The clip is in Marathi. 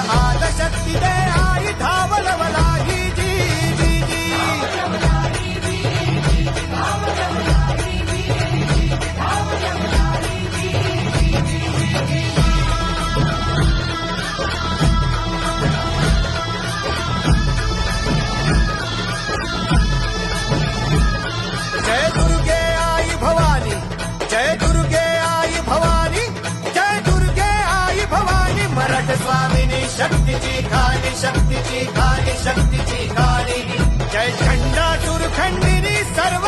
आदशक्ति दे आयुधा शक्तीची खाणी शक्तीची खाणी शक्तीची खाणी जय खंडा खंडिनी सर्व